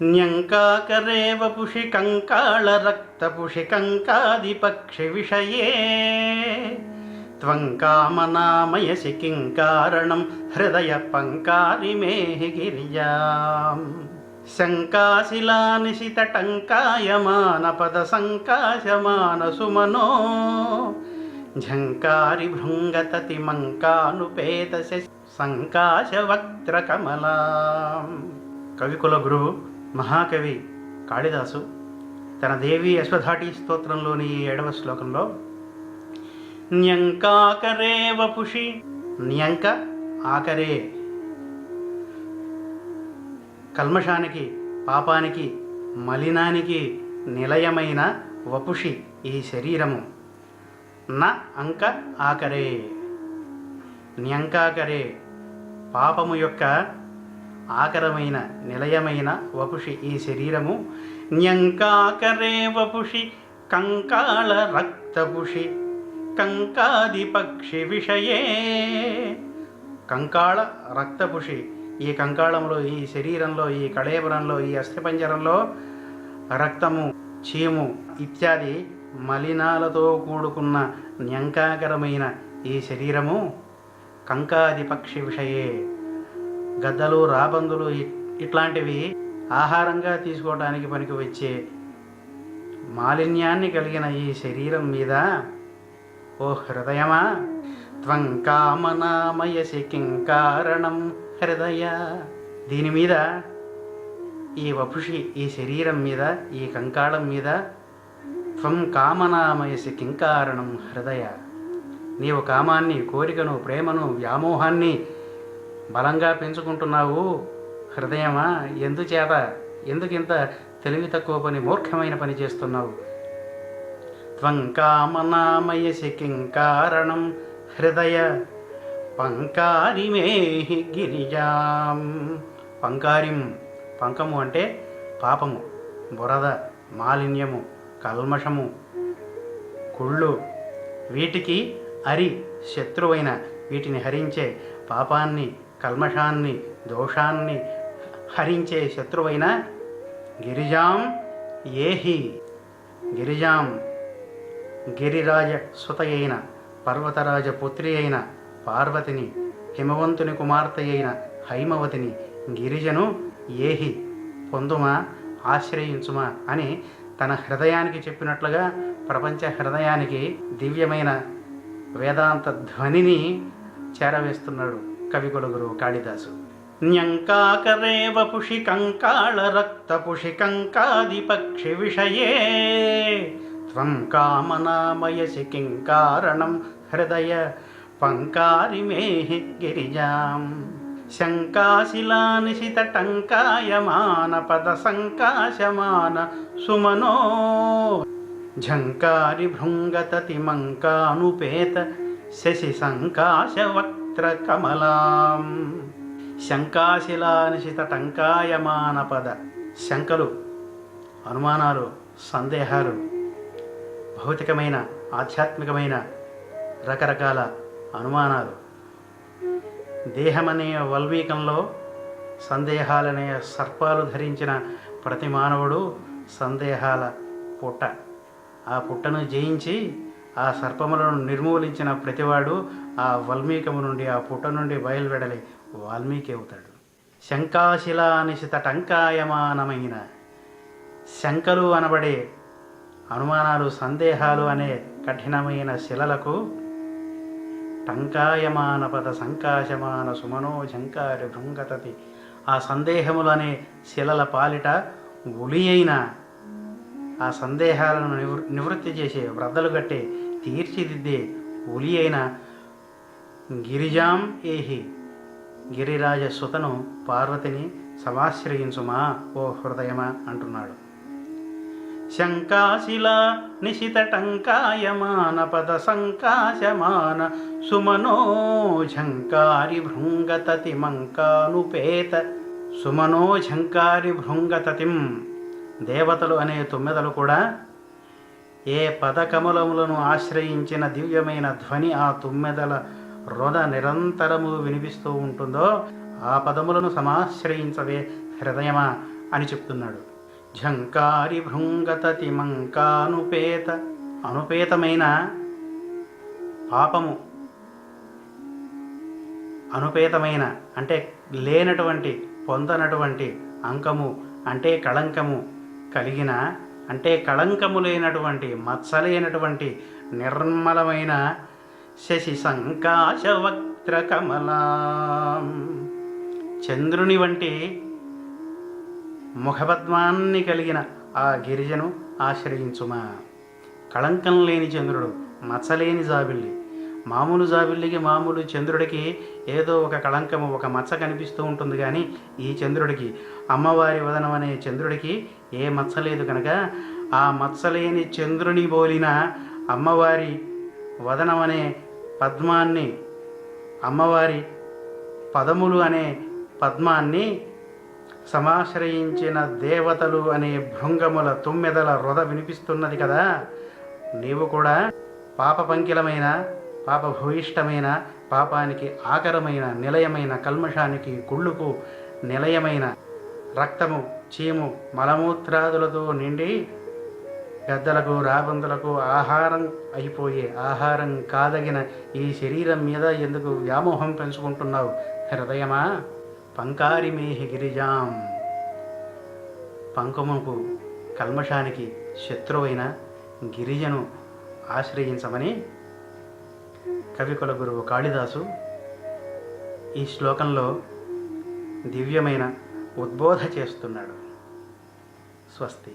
న్యంకాకరే వపుషి కంకాళరక్తపుషి కంకాదిపక్షివిషయే త్వం కామనామయసి కిం కారణం హృదయ పంకారిమేహి గిరిజాం శంకాశిలానిశితటంకాయమాన పద సంకాశమాన సుమనో ఝంకారి భృంగతతి మంకానుపేత సంకాశవక్త్ర కమలాం కవికుల గురువు మహాకవి కాళిదాసు తన దేవి అశ్వధాటి స్తోత్రంలోని ఏడవ శ్లోకంలో న్యంకాకరే వపుషి న్యంక ఆకరే. కల్మషానికి పాపానికి మలినానికి నిలయమైన వపుషి ఈ శరీరము. న అంక ఆకరే. న్యంకాకరే పాపము యొక్క ఆకరమైన నిలయమైన వపుషి ఈ శరీరము. న్యంకాకరే వపుషి కంకాళ రక్తపుషి కంకాది పక్షి విషయే. కంకాళ రక్తపుషి ఈ కంకాళంలో ఈ శరీరంలో ఈ కళేబరంలో ఈ అస్థిపంజరంలో రక్తము చీము ఇత్యాది మలినాలతో కూడుకున్న న్యంకాకరమైన ఈ శరీరము కంకాది పక్షి విషయే. గద్దలు రాబందులు ఇట్లాంటివి ఆహారంగా తీసుకోవడానికి పనికి వచ్చే మాలిన్యాన్ని కలిగిన ఈ శరీరం మీద ఓ హృదయమా? త్వం కామనామయసి కిం కారణం హృదయ. దీని మీద ఈ వపుషి ఈ శరీరం మీద ఈ కంకాళం మీద త్వం కామనామయసి కిం కారణం హృదయ. నీవు కామాన్ని కోరికను ప్రేమను వ్యామోహాన్ని బలంగా పెంచుకుంటున్నావు. హృదయమా? ఎందుచేత? ఎందుకింత తెలివి తక్కువ పని మూర్ఖమైన పని చేస్తున్నావు? త్వం కామనామయసి కిం కారణం హృదయ పంకారిమేహి గిరిజాం. పంకారిం పంకము అంటే పాపము బురద మాలిన్యము కల్మషము కుళ్ళు. వీటికి అరి శత్రువైన వీటిని హరించే పాపాన్ని కల్మషాన్ని దోషాన్ని హరించే శత్రువైన గిరిజాం ఏహి. గిరిజాం గిరిరాజ సుత అయిన పర్వతరాజ పుత్రి అయిన పార్వతిని హిమవంతుని కుమార్తె అయిన హైమవతిని గిరిజను ఏహి పొందుమా ఆశ్రయించుమా అని తన హృదయానికి చెప్పినట్లుగా ప్రపంచ హృదయానికి దివ్యమైన వేదాంత ధ్వనిని చేరవేస్తున్నాడు. కవికులగురు కాళిదాసు. న్యంకాకరే వపుషి కంకాళ రక్త పుషి కంకాది పక్షి విషయే త్వం కామనామయసి కిం కారణం హృదయ పంకారి పంకారిమేహి గిరిజాం. శంకాశిలానిశితటంకాయమాన పద సంకాశమాన సుమనో. ఝంకారి భృంగతతి మంకానుపేత శశి సంకాశవక్త్ర కమలాం శంకాశిలానిశిత టంకాయమాన పద శంకలు అనుమానాలు సందేహాలు భౌతికమైన ఆధ్యాత్మికమైన రకరకాల అనుమానాలు. దేహమనే వల్మీకంలో సందేహాలనే సర్పాలు ధరించిన ప్రతి మానవుడు సందేహాల పుట్ట. ఆ పుట్టను జయించి ఆ సర్పములను నిర్మూలించిన ప్రతివాడు ఆ వల్మీకము నుండి ఆ పుట్ట నుండి బయలువెడలి వాల్మీకి అవుతాడు. శంకాశిలానిశిత టంకాయమానమైన శంకలు అనబడే అనుమానాలు సందేహాలు అనే కఠినమైన శిలలకు టంకాయమాన పద సంకాశమాన సుమనో ఝంకారి భృంగతతి. ఆ సందేహములనే శిలల పాలిట ఉలి అయిన ఆ సందేహాలను నివృ నివృత్తి చేసే వ్రద్దలు కట్టే తీర్చిదిద్దే ఉలి అయిన గిరిజాం ఏహి. గిరిరాజ సుతను పార్వతిని సమాశ్రయించుమా ఓ హృదయమా అంటున్నాడు. శంకాశిల నిశితటంకాయమాన పద సంకాశమాన సుమనో ఝంకారి భృంగతతి మంకానుపేత సుమనో ఝంకారి భృంగతతిం దేవతలు అనే తొమ్మిదలు కూడా ఏ పదకమలములను ఆశ్రయించిన దివ్యమైన ధ్వని ఆ తుమ్మెదల రొద నిరంతరము వినిపిస్తూ ఉంటుందో ఆ పదములను సమాశ్రయించవే హృదయమా అని చెప్తున్నాడు. ఝంకారి భృంగత తిమంకానుపేత అనుపేతమైన పాపము అనుపేతమైన అంటే లేనటువంటి పొందనటువంటి అంకము అంటే కళంకము కలిగిన అంటే కళంకము లేనటువంటి నిర్మలమైన శశి సంకాశవక్త్ర కమలా చంద్రుని వంటి ముఖపద్మాన్ని కలిగిన ఆ గిరిజను ఆశ్రయించుమా. కళంకం లేని చంద్రుడు మచ్చలేని జాబిల్లి. మామూలు జాబిల్లికి మామూలు చంద్రుడికి ఏదో ఒక కళంకము ఒక మచ్చ కనిపిస్తూ ఉంటుంది కానీ ఈ చంద్రుడికి అమ్మవారి వదనం అనే చంద్రుడికి ఏ మచ్చ లేదు కనుక ఆ మచ్చలేని చంద్రుని పోలిన అమ్మవారి వదనం అనే పద్మాన్ని అమ్మవారి పదములు అనే పద్మాన్ని సమాశ్రయించిన దేవతలు అనే భృంగముల తుమ్మెదల రొద వినిపిస్తున్నది కదా. నీవు కూడా పాప పంకిలమైన పాప భూయిష్టమైన పాపానికి ఆకరమైన నిలయమైన కల్మషానికి కుళ్ళుకు నిలయమైన రక్తము చీము మలమూత్రాదులతో నిండి గద్దలకు రాబందులకు ఆహారం అయిపోయే ఆహారం కాదగిన ఈ శరీరం మీద ఎందుకు వ్యామోహం పెంచుకుంటున్నావు? హృదయమా? పంకారి మేహి గిరిజాం. పంకముకు కల్మషానికి శత్రువైన గిరిజను ఆశ్రయించమని కవికుల గురువు కాళిదాసు ఈ శ్లోకంలో దివ్యమైన ఉద్బోధ చేస్తున్నాడు. స్వస్తి.